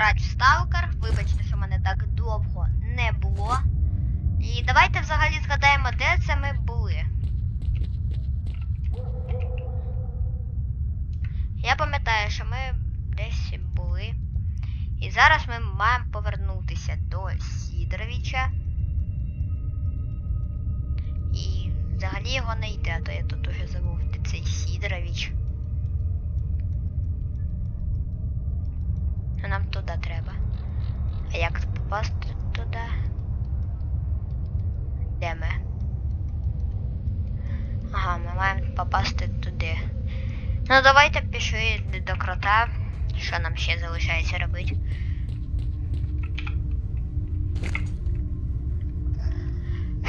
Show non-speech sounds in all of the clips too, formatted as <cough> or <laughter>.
пограти в до крота. Що нам ще залишається робити?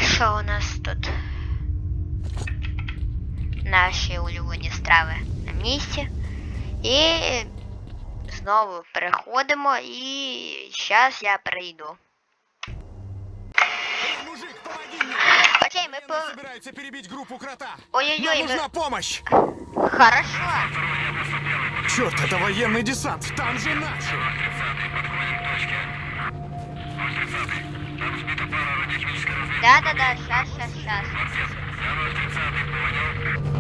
Що у нас тут? Наші улюблені страви на місці. І знову переходимо і зараз я прийду. Эй, мужик, помоги мне! Окей, ми по. Военные собираются перебить группу крота! Нам Ой-ой-ой, нужна ви... помощь! Хорошо. Черт, это военный десант! Там же наши! Да-да-да, сейчас, сейчас, сейчас.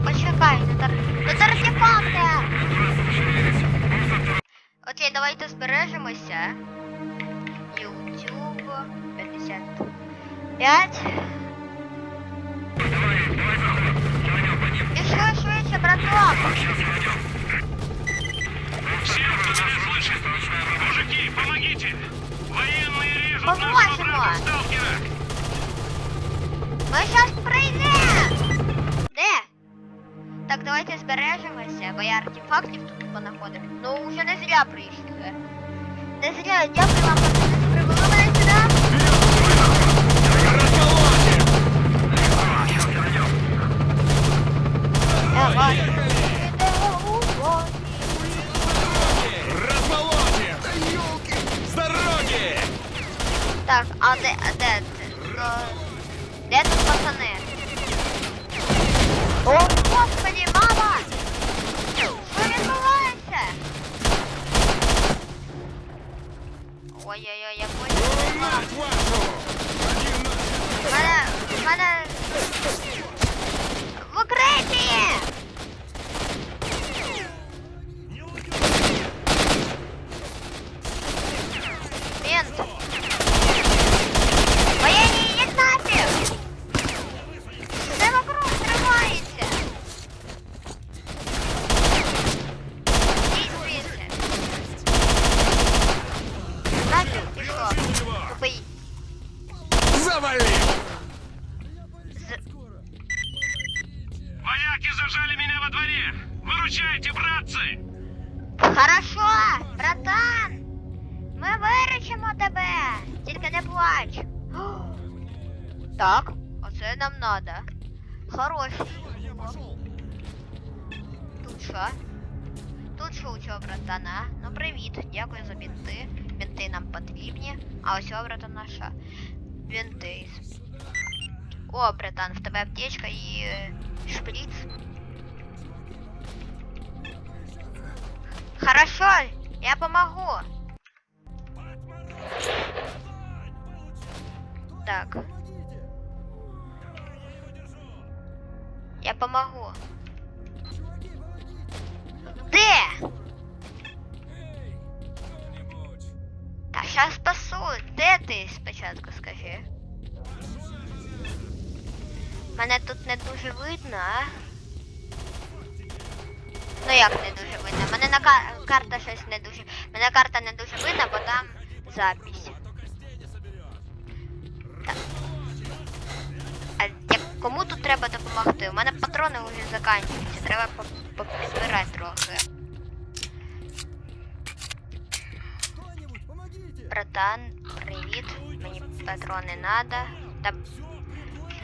Почекайте, ну Это ну Та торкіпанте! Окей, давайте сбережемся. YouTube 55. Давай, давай, заходи. Еще швидше, браток! Поможем. Сталкера! Ми щас прийдемо! Де? Так, давайте збережемося, бо я артефактів тут понаходив. Ну, вже зря прийшли. Не зря, дякую вам, що ви. Так, а де, а де це? Ну, де тут Хорошо, братан! Ми виручимо тебе! Тільки не плач! <gasps> Так, оце нам надо. Хороший. Тут що? Тут що у цього братана? Ну привіт, дякую за бінти. Бінти нам потрібні. А ось цього братана що? Бінти. О, братан, в тебе аптечка і е, шприц. Хорошо, я помогу. Так. Я помогу. Де? Та щас спасу. Де ти спочатку скажи? Мене тут не дуже видно, а? Ну як не дуже видно? Мене на кар- карта щось не дуже. Мене карта не дуже видно, бо там запись. Так. А кому тут треба допомогти? У мене патрони вже закінчуються. Треба по- попідбирати трохи. Братан, привіт. Мені патрони надо. Та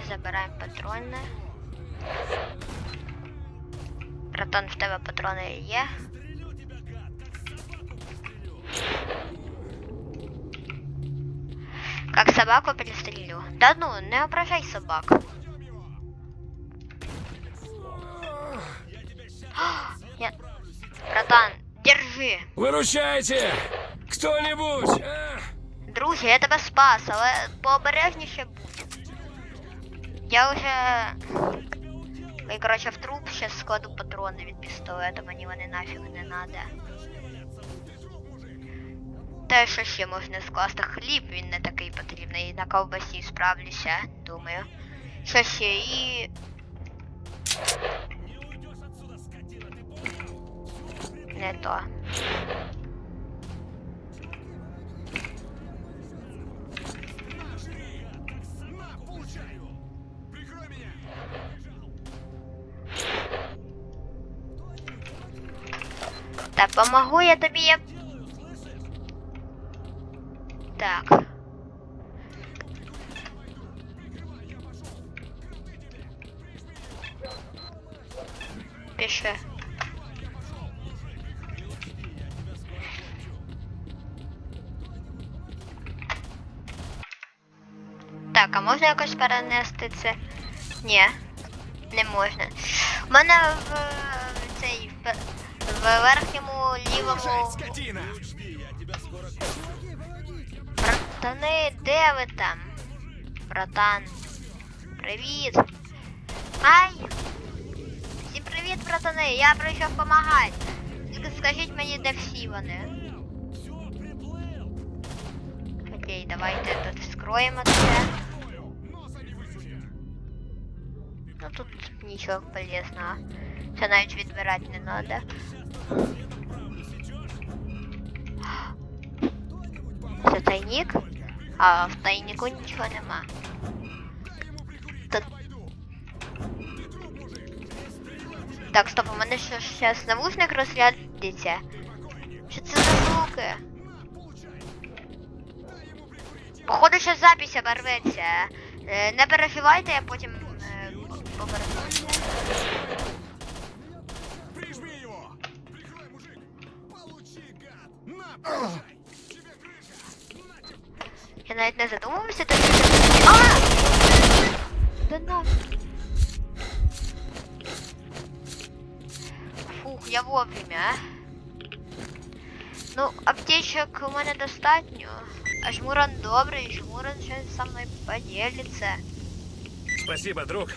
забираємо патрони. Братан, в тебе патрони є? Как собаку пристрелю. Да ну, не ображай собак. <gasps> Я... Братан, держи. Выручайте! Кто-нибудь, а? Друзі, я тебе спас, але пообережніше будь. Я вже. Я, коротше, в труп ще складу патрони від пістолета, мені вони нафіг не надо. Та що ще можна скласти хліб, він не такий потрібний. На ковбасі справлюся, думаю. Що ще і. Не то. Та помогу я тобі. Я... Так. Пиши. Так, а можна якось перенести це? Ні, не можна. У мене в в цей в, верхньому лівому. Братани, де ви там? Братан. Привіт. Ай! Всі привіт, братани, я прийшов помагати. Тільки скажіть мені, де всі вони. Окей, давайте тут вскроємо це. Ну тут нічого полезного. Це навіть відбирати не треба. Це тайник? А в тайнику нічого нема. Та... Так, стоп, у мене ж зараз навушник розрядиться. Що це за звуки? Походу, що запись оборветься. Е, Не переживайте, я потім е, повернуся. Я навіть не задумувався, то А! Да нафиг. Фух, я вовремя. Ну, аптечок у мене достатньо. А жмуран добрий, жмуран ще со мною поділиться. Спасибо, друг.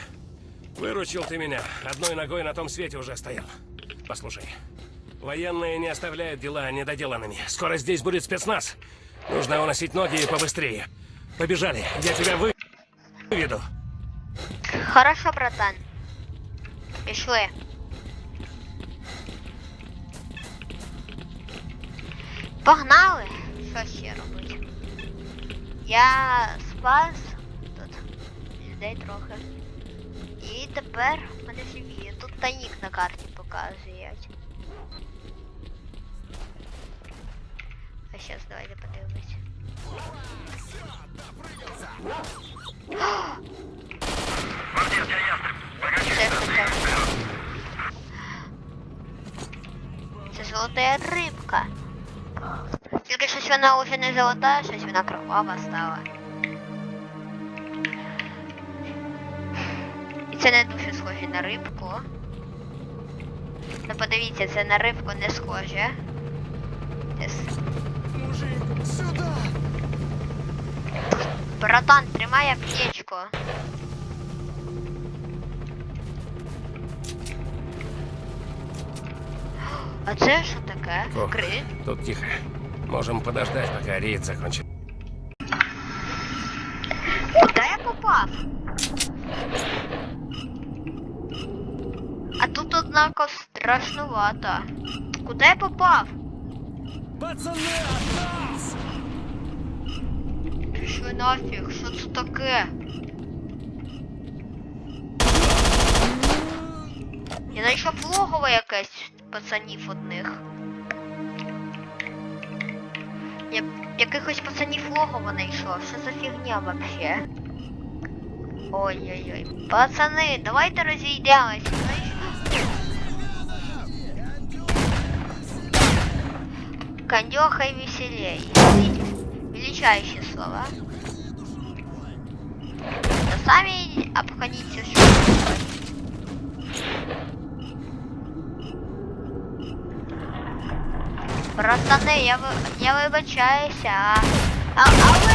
Выручил ты меня. Одной ногой на том свете уже стоял. Послушай, военные не оставляют дела недоделанными. Скоро здесь будет спецназ. Нужно уносить ноги и побыстрее. Побежали, я тебя вы... выведу. Хорошо, братан. Пішли. Погнали! Що ще робити? Я спас тут людей трохи. І тепер в мене живі. Тут тайник на карті показують. Щось вона вже не золота, щось вона кровава стала. І це не дуже схоже на рибку. Ну подивіться, це на рибку не схоже. Мужик! Братан, тримай аптечку. А це що таке? О. Крит? Тут тихо. Можем подождать, пока рейд закончит. Куда я попав? А тут, однако, страшнувато. Куда я попав? Пацаны, от нас! Пішли нафіг, що це таке? Я знайшов логово якесь пацанів одних. Я якихось пацанів логово знайшов. Що за фігня вообще? Ой-ой-ой. Пацани, давайте розійдемось. Кондёха и веселей. Величающие слова. Да сами обходите что Братани, я, ви- я вибачаюся, а... а а Ідіть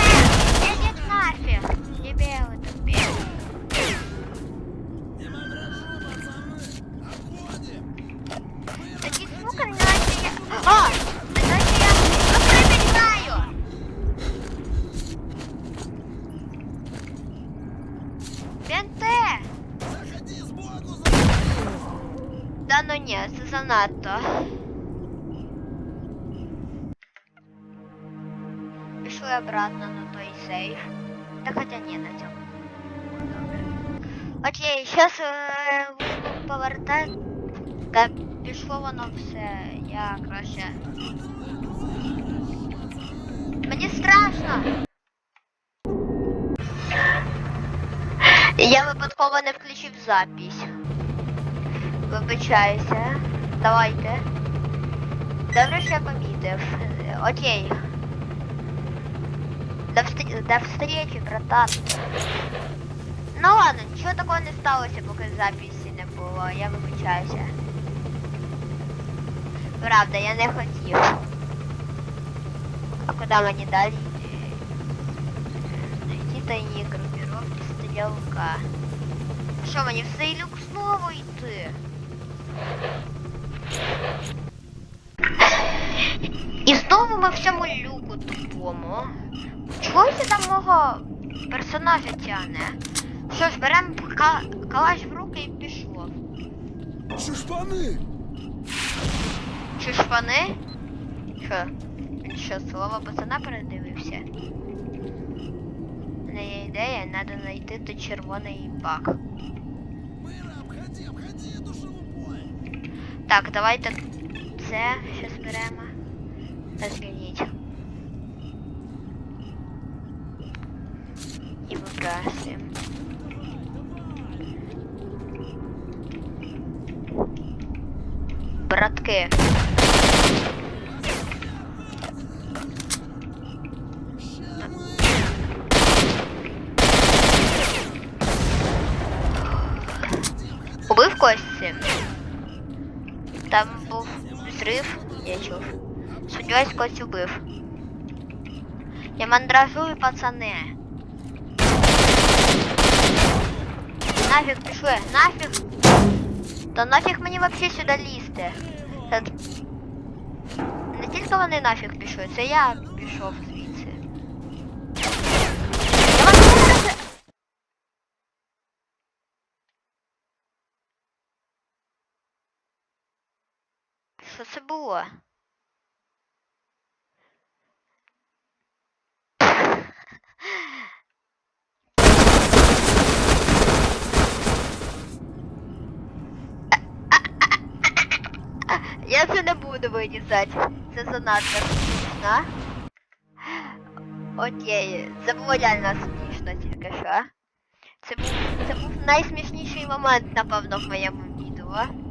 Та пішло воно все. Я краще. Мені страшно. Я випадково не включив запись. Вибачаюся. Давайте. Добре, що я помітив. Окей. До, встр... До встречи, братан. Ну ладно, нічого такого не сталося, поки записі не було. Я вибачаюся. Правда, я не хотів. А куди мені далі йти? Найти тайні групіровки стрілка. Що мені в цей люк знову йти? І знову ми в цьому люку тупому. Чого це там мого персонажа тягне? Що ж, беремо ка- калаш в руки і пішло. Чи ж пани? Що? Він що, слово пацана передивився? У мене є ідея, треба знайти той червоний бак. Так, давайте це ще зберемо. Та звільніть. І вибрасуємо. Братки. Убив Кості? Там був зрив, я чув. Сподіваюсь, Костю убив. Я мандражую, пацани. Нафіг пішли, нафіг. Та нафіг мені вообще сюди лізти. Не тільки вони нафіг пішли, це я пішов звідси. Я вас не роз- Що це було? Я це не буду вирізати. Це занадто смішно. Окей, це було реально смішно тільки що. Це був, це був найсмішніший момент, напевно, в моєму відео.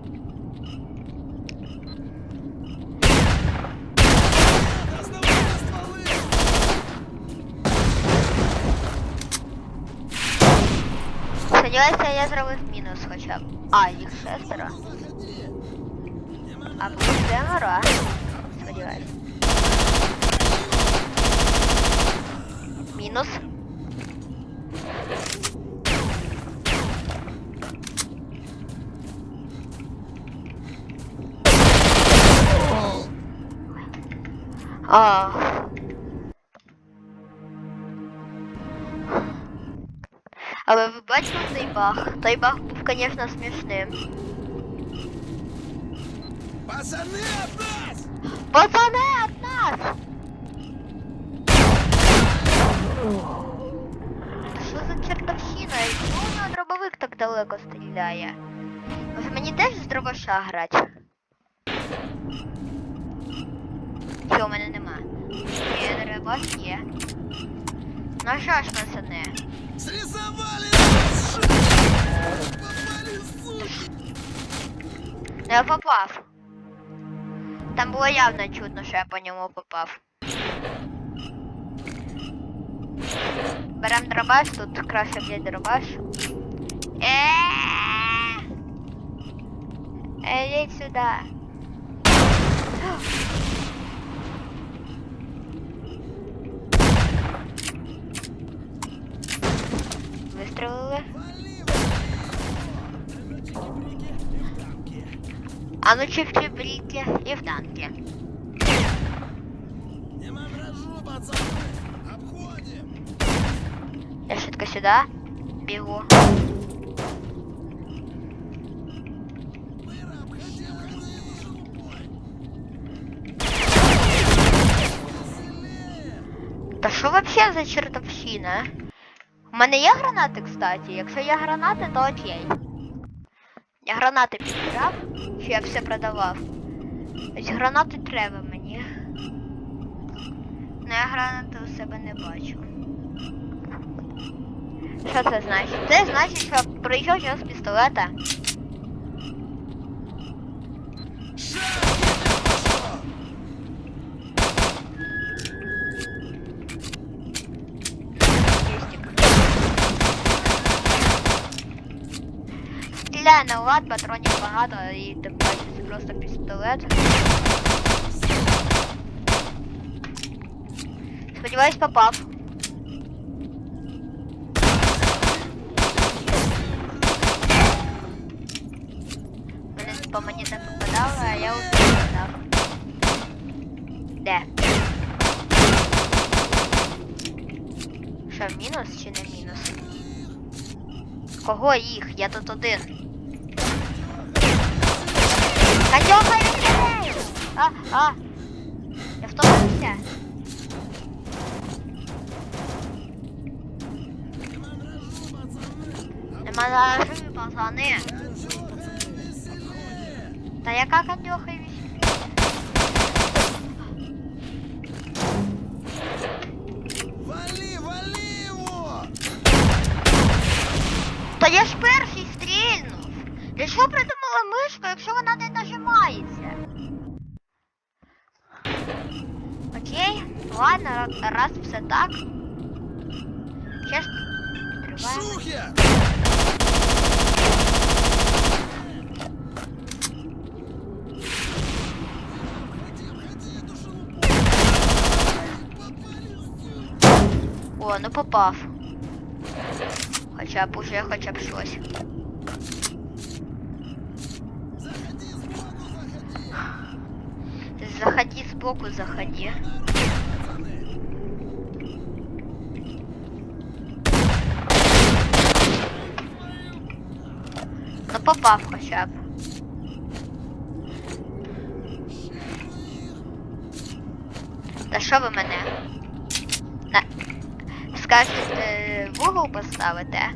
Сподіваюся, я зробив мінус хоча б. А, їх шестеро. Заходи! А плюс семеро. Сподіваюся. Мінус. А. Але ви бачили той баг? Той баг був, звісно, смішним. Пацаны, от нас! Пацани, от нас! Що за чертовщина? І чому у нього дробовик так далеко стріляє? Може мені теж з дробаша грати? Що, у мене нема? Є дробаш є. Ну що ж, пацани? Срисовали нас! Попали, Я попав. Там було явно чутно, що я по ньому попав. Берем дробаш, тут краще взяти дробаш. Е-е-е! Ідіть сюди. А ну чи в кібріті і в танки. Не мандражу, пацаны! Обходим! Я швидко сюди бігу. Та що вообще за чертовщина? У мене є гранати, кстати. Якщо є гранати, то окей. Я гранати підбирав, що я все продавав. Ось гранати треба мені. Ну я гранати у себе не бачу. Що це значить? Це значить, що прийшов час пістолета. На лад, патронів багато і тим паче це просто пістолет. Сподіваюсь, попав. Мене по мені не попадало, а я уже попадав. Де? Що, мінус чи не мінус? Кого їх? Я тут один. Катюха, відкривай! А, а! Я втомився. Не мандражу, Нема пацаны! наживі, пацани. Катюха, веселее! Раз все так. Відкриваємо. В цель! О, ну попав. Хоча б уже хоча б щось. Заходи сбоку, заходи! Попав хоча б. Та що ви мене? На... Скажете, в угол поставите?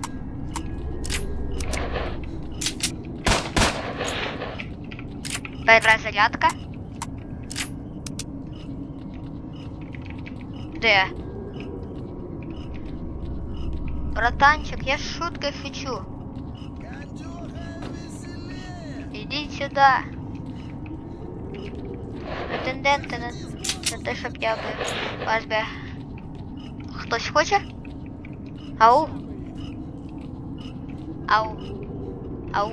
Перезарядка? Де? Братанчик, я ж шутки шучу. Веселее! Ідіть сюди. Претенденти на, на те, щоб я би вас би. Хтось хоче? Ау. Ау. Ау.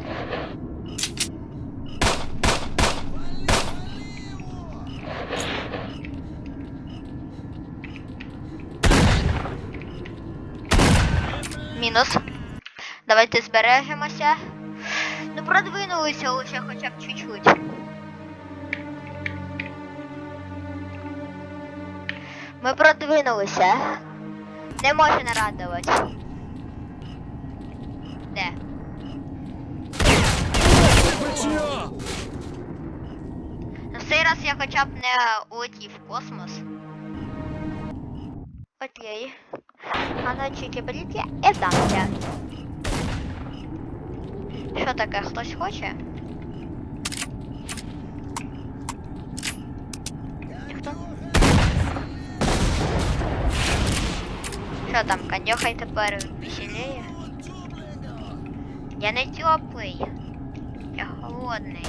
Мінус. Давайте збережемося. Ну продвинулися лише хоча б чуть-чуть. Ми продвинулися. Не може не радувати. Де? На цей раз я хоча б не улетів в космос. Окей. А на чики-бріки і танки. Що таке, хтось хоче? Ніхто? Що там, коньохай тепер веселіє? Я не теплий. Я холодний.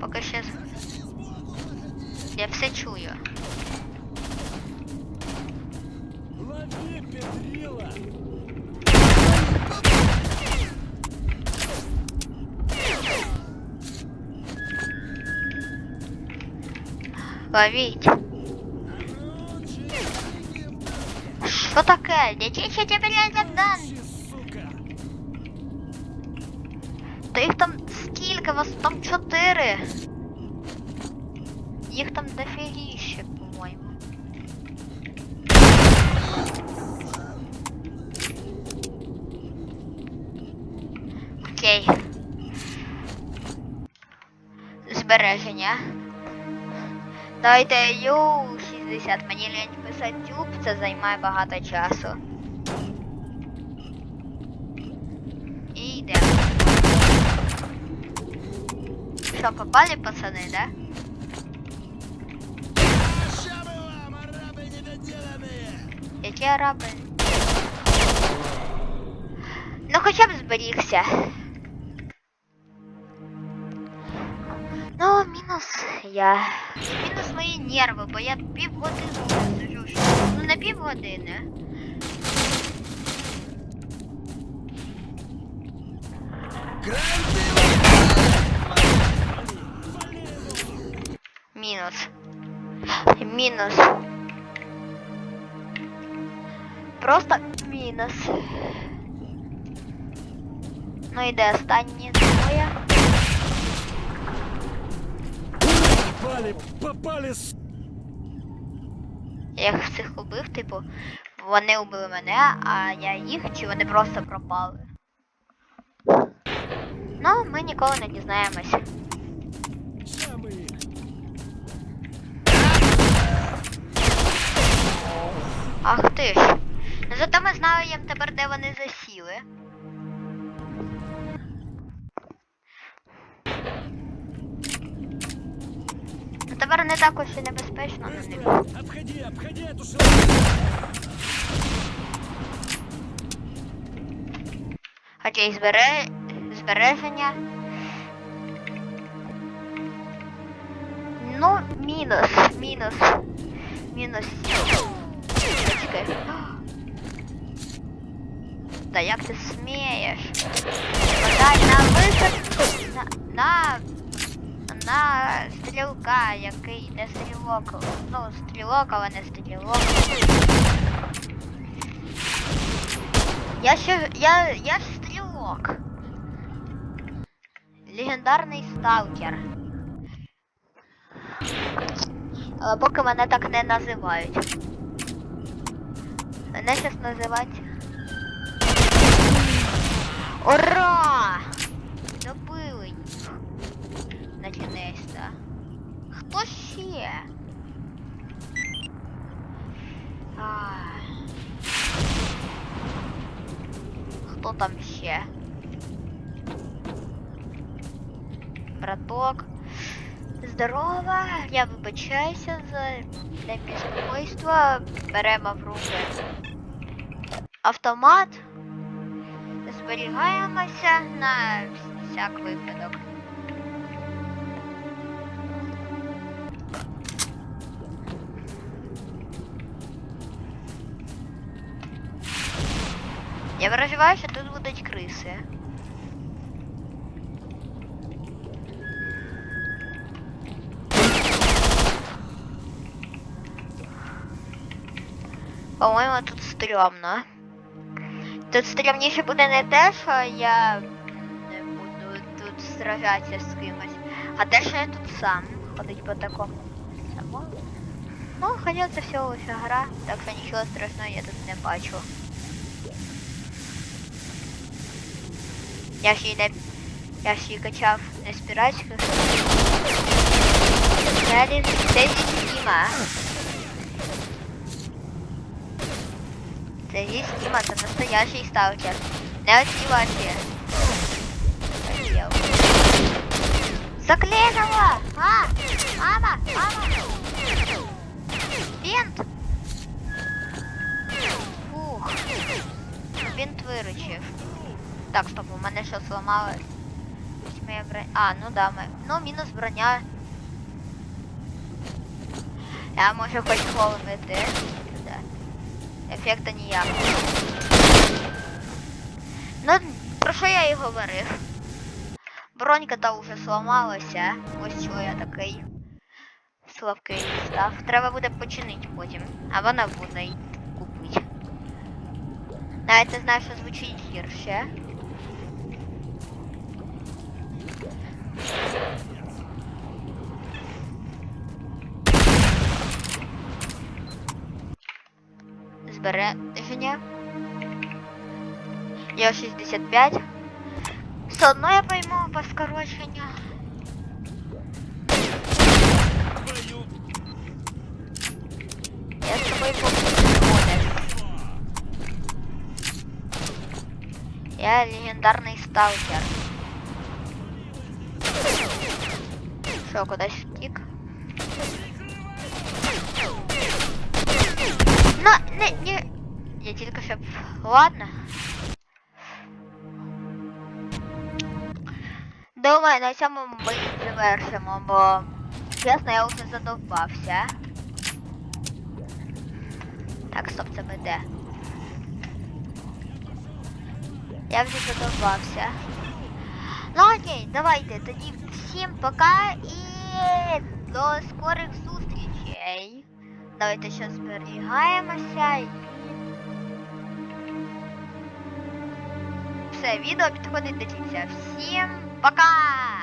Поки ще з- я все чую. Лови, педрила! Ловіть. Що таке? Дядьки тебе не Богдан? сука! Та їх там скільки? Вас там чотири. Збереження. Дайте Ю-60. Мені лінь писати тюб, це займає багато часу. І йдемо. Що, попали, пацани, да? Ща мы вам, арабы недоделанные! Які араби? Ну хоча б зберігся. Мінус я. Мінус мої нерви, бо я півгодини сижу. що- Ну не півгодини. Мінус. Мінус. Просто мінус. Ну і де останні двоє? Попали, попали, с... Я їх всіх убив, типу, вони убили мене, а я їх, чи вони просто пропали. Ну, ми ніколи не дізнаємось. Ах ти ж. Зато ми знаємо тепер, де вони засіли. Ну тепер не так уж і небезпечно! Обходи, обходи эту шелуху! Окей, збере... збереження. Ну, мінус, мінус. Мінус. Чекай. Та як ти смієш? Подай на висадку. На, на, на стрілка, який не стрілок. Ну, стрілок, але не стрілок. Я ще. Я. Я ж стрілок. Легендарний сталкер. Але поки мене так не називають. Мене зараз називають. Ура! Добили їх. Кінець-то. Хто ще? Ах. Хто там ще? Браток. Здорово, я вибачаюся за небезпокойство. Беремо в руки автомат. Зберігаємося на всяк випадок. Я що тут будуть криси. По-моєму, тут стрьомно. Тут стрімніше буде не те, що я не буду тут сражатися з кимось, а те, що я тут сам ходить по такому самому. Ну, хоча це всього лише гра, так що нічого страшного я тут не бачу. Я ж її не... Я ж її качав не з піратських. Далі це зі Стіма. Це зі Стіма, це настоящий сталкер. Не оці ваші. Хотів. Заклеїла! А! Мама! Мама! Бінт! Фух. Бінт виручив. Так, стоп, у мене що зламалось? Моя броня. А, ну да, ми. Ну, мінус броня. Я можу хоч холмити. Да. Ефекта ніякого. Ну, про що я і говорив? Бронька та вже зламалася. Ось чого я такий слабкий став. Треба буде починити потім. А вона буде й купить. Навіть не знаю, що звучить гірше. Збереження. Я 65. Все одно я пойму по скороченню. Я з тобою. Я легендарний сталкер. Що, кудись втік? На, не, не. Я тільки щоб... Ладно. Думаю, на цьому ми завершимо, бо чесно, я вже задовбався. Так, стоп, це БД. Я вже задовбався. Ну окей, давайте тоді всім пока і До скорих зустрічей. Давайте ще зберігаємося і. Все, відео підходить до кінця. Всім пока!